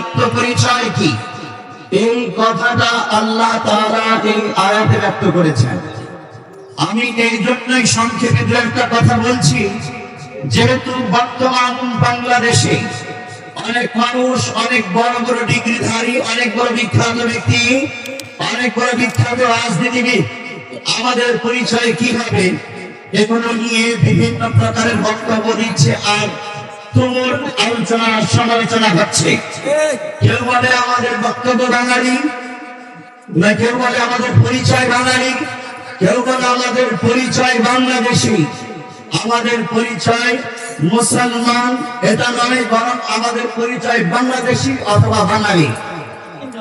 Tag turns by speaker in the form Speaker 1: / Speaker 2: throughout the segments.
Speaker 1: আত্মপরিচয় কি? এই কথাটা আল্লাহ তাআলা এই আয়াতে ব্যক্ত করেছেন। আমি এই জন্যই সংক্ষেপে দু একটা কথা বলছি। যেহেতু বর্তমান বাংলাদেশে অনেক মানুষ, অনেক বড় বড় ডিগ্রিধারী, অনেক বড় বিখ্যাত ব্যক্তি, অনেক বড় বিখ্যাত রাজনীতিবিদ, আমাদের পরিচয় কি হবে এগুলো নিয়ে বিভিন্ন প্রকারের বক্তব্য দিচ্ছে আর তুমুল আলোচনা সমালোচনা কেউ বলে আমাদের বক্তব্য বাঙালি, না কেউ বলে আমাদের পরিচয় বাঙালি, কেউ বলে আমাদের পরিচয় বাংলাদেশি। আমাদের পরিচয় মুসলমান, এটা নয়, বরং আমাদের পরিচয় বাংলাদেশি অথবা বাঙালি।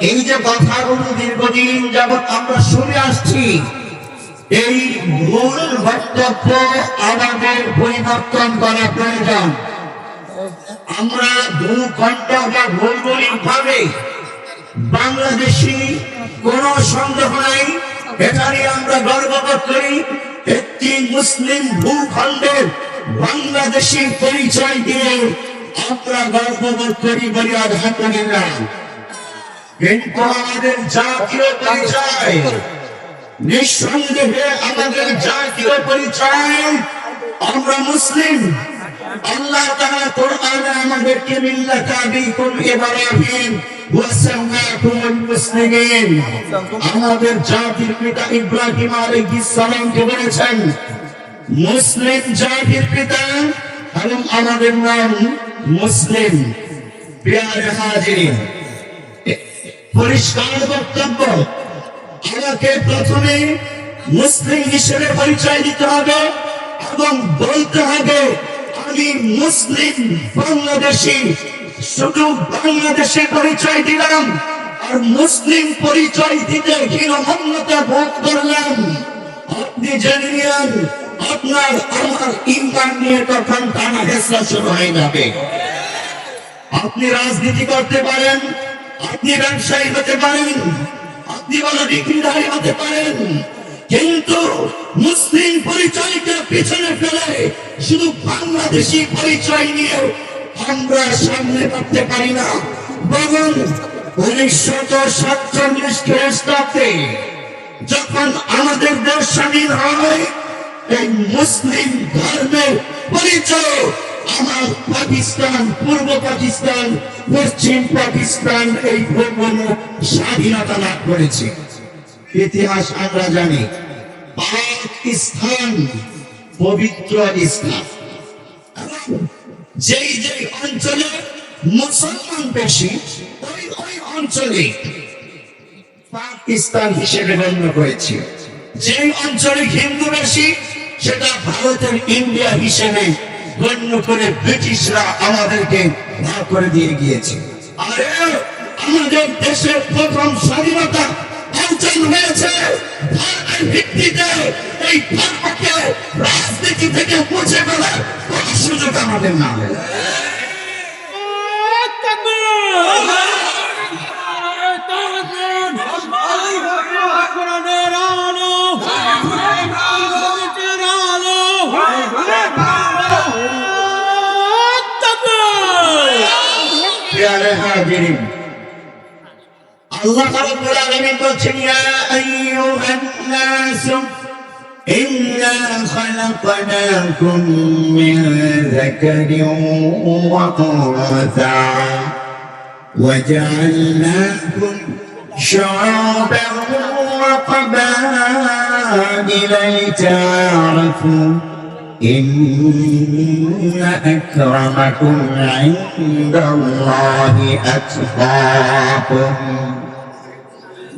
Speaker 1: এই যে কথাগুলো দীর্ঘদিন যাবৎ আমরা শুনে আসছি, এই মূল বক্তব্য আমাদের পরিবর্তন করা প্রয়োজন। আমরা দু ঘণ্টা বা ভৌগোলিক ভাবে বাংলাদেশি কোন সন্দেহ নাই। এটা নিয়ে আমরা গর্ববোধ করি, একটি মুসলিম ভূখণ্ডের বাংলাদেশি পরিচয় দিয়ে আমরা গর্ববোধ করি বলি আলহামদুলিল্লাহ কিন্তু আমাদের জাতীয় পরিচয়, নিঃসন্দেহে আমাদের জাতীয় পরিচয়, আমরা মুসলিম। আল্লাহ তাআলা কোরআনে মিল্লাত আবিকুম ইব্রাহিম আমাদের জাতির পিতা ইব্রাহিম আলাইহিস সালামকে বলেছেন? মুসলিম জাতির পিতা এবং আমাদের নাম মুসলিম। প্রিয় হাজিরিন, পরিষ্কার বক্তব্য। আমাকে প্রথমে মুসলিম হিসেবে পরিচয় দিতে হবে এবং বলতে হবে আমি মুসলিম বাংলাদেশি, শুধু বাংলাদেশে পরিচয় দিলাম আর মুসলিম পরিচয় দিতে হীনমন্যতা বোধ করলাম। আপনি জেনে নিন আপনার আমার ইমান নিয়ে তখন টানা হেসরা শুরু হয়ে যাবে। আপনি রাজনীতি করতে পারেন, আপনি ব্যবসায়ী হতে পারেন, আপনি বড় ডিগ্রিধারী হতে পারেন কিন্তু মুসলিম পরিচয়কে পিছনে ফেলে শুধু বাংলাদেশি পরিচয় নিয়ে আমরা সামনে করতে পারি না। বরং উনিশশত যখন আমাদের দেশ স্বাধীন হয়, এই মুসলিম ধর্মের পরিচয় আমার পাকিস্তান, পূর্ব পাকিস্তান, পশ্চিম পাকিস্তান এই ভূগোল স্বাধীনতা লাভ করেছে। ইতিহাস আমরা জানি, পাকিস্তান পবিত্র ইসলাম। যেই যেই অঞ্চলে মুসলমান বেশি, ওই ওই অঞ্চলে পাকিস্তান হিসেবে গণ্য করেছে। যে অঞ্চলে হিন্দু বেশি, সেটা ভারতের ইন্ডিয়া হিসেবে গণ্য করে ব্রিটিশরা আমাদেরকে ভাগ করে দিয়ে গিয়েছে। আরে, আমাদের দেশের প্রথম স্বাধীনতা অর্জন হয়েছে ধর্মের ভিত্তিতে এই ধর্মকে রাজনীতি থেকে মুছে ফেলার কোন সুযোগ আমাদের না প্যারে হাজিরিন আল্লাহ রাব্বুল আলামিন বলছেন ইয়া আইয়ুহান নাস إنا خلقناكم من ذكر وأنثى وجعلناكم شعوبا وقبائل لتعارفوا إن أكرمكم عند الله أتقاكم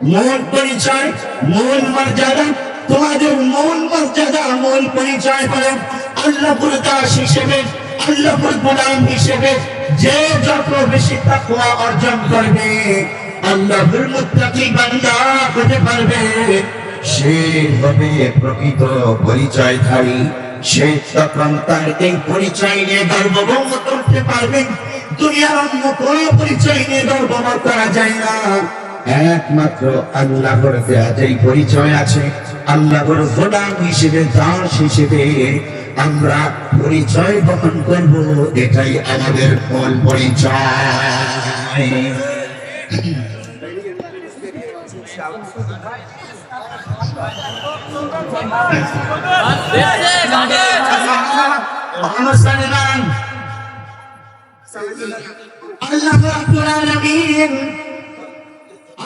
Speaker 1: মৌন পরিচয় মৌন মর্যাদা, তোমাদের মৌন মর্যাদা, মৌন পরিচয় করেন আল্লাপুর দাস হিসেবে আল্লাপুর গুলাম হিসেবে যে যত বেশি তাকুয়া অর্জন করবে, আল্লাহুর মুত্তাকি বান্দা হতে পারবে। সে হবে প্রকৃত পরিচয়ধারী, সে তখন তার এই পরিচয় নিয়ে গর্বভঙ্গ করতে পারবে। দুনিয়ার অন্য কোনো পরিচয় নিয়ে গর্বভঙ্গ করা যায় না। একমাত্র আল্লাহর দেয়া যেই পরিচয় আছে। আল্লাহর গোলাম হিসেবে, দাস হিসেবে আমরা পরিচয় বহন করব, এটাই আমাদের মূল পরিচয়।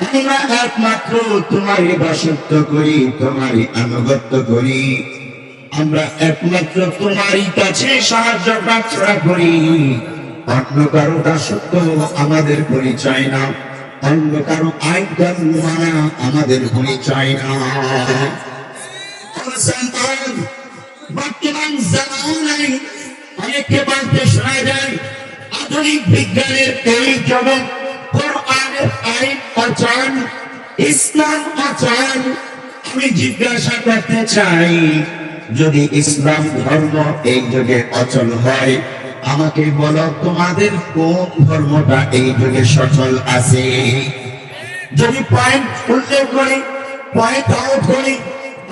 Speaker 1: একমাত্র তোমারই দাসত্ব করি, তোমারই আনুগত্য করি। আমরা একমাত্র তোমারই কাছে সাহায্য প্রার্থনা করি। অন্য কারও দাসত্ব আমাদের পরিচয় না, অন্য কারও আইন কানুন মানা আমাদের পরিচয় না। বর্তমান জামানায় অনেককে বলতে শোনা যায়, আধুনিক বিজ্ঞানের এই জিজ্ঞাসা করতে চাই, যদি ইসলাম ধর্ম এই যুগে অচল হয়, আমাকে বলো তোমাদের কোন ধর্মটা এই যুগে সচল আছে? যদি পয়েন্ট উল্লেখ করি পয়েন্ট আউট করি,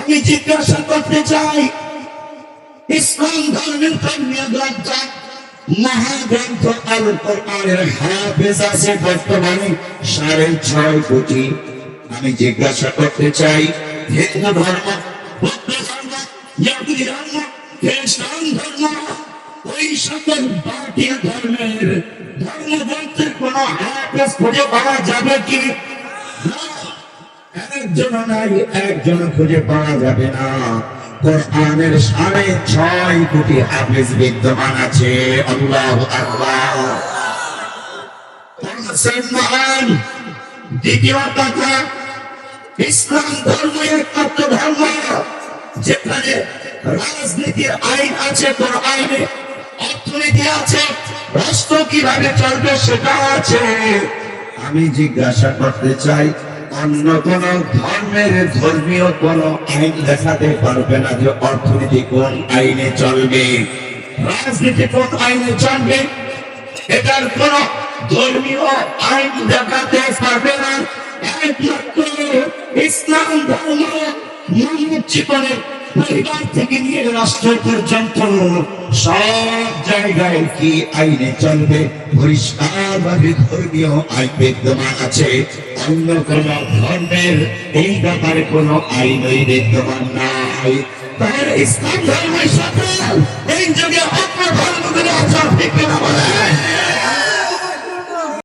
Speaker 1: আমি জিজ্ঞাসা করতে চাই, ইসলাম ধর্মের ধর্মীয় মহাগ্রন্থ আল কোরআনের হাফেজ আছে বর্তমানে সাড়ে ছয় কোটি। আমি জিজ্ঞাসা করতে চাই, হিন্দু ধর্ম ধর্মের কোন খুঁজে পাওয়া যাবে কি। একজন নাই একজন খুঁজে পাওয়া যাবে না। কোরআনের সাড়ে ছয় কোটি হাফেজ বিদ্যমান আছে। আল্লাহ দ্বিতীয় কথা, ইসলাম ধর্ম একমাত্র ধর্ম যেখানে রাজনীতির আইন আছে, কোরআনে অর্থনীতি আছে, রাষ্ট্র কীভাবে চলবে সেটা আছে। আমি জিজ্ঞাসা করতে চাই অন্য কোন ধর্মের ধর্মীয় কোন আইন দেখাতে পারবে না যে অর্থনীতি কোন আইনে চলবে। রাজনীতি কোন আইনে চলবে? এটার কোন ধর্মীয় আইন দেখাতে পারবে না। ইসলাম ধর্ম মানব জীবনে পরিবার থেকে নিয়ে রাষ্ট্র পর্যন্ত সব জায়গায় কি আইনে চলবে? পরিষ্কারভাবে ধর্মীয় আইন বিদ্যমান আছে। অন্য কোন ধর্মের এই ব্যাপারে কোন আইনই বিদ্যমান নাই। ইসলাম ধর্মের সাথে এই যুগে অন্য ধর্মগুলো আছে বলে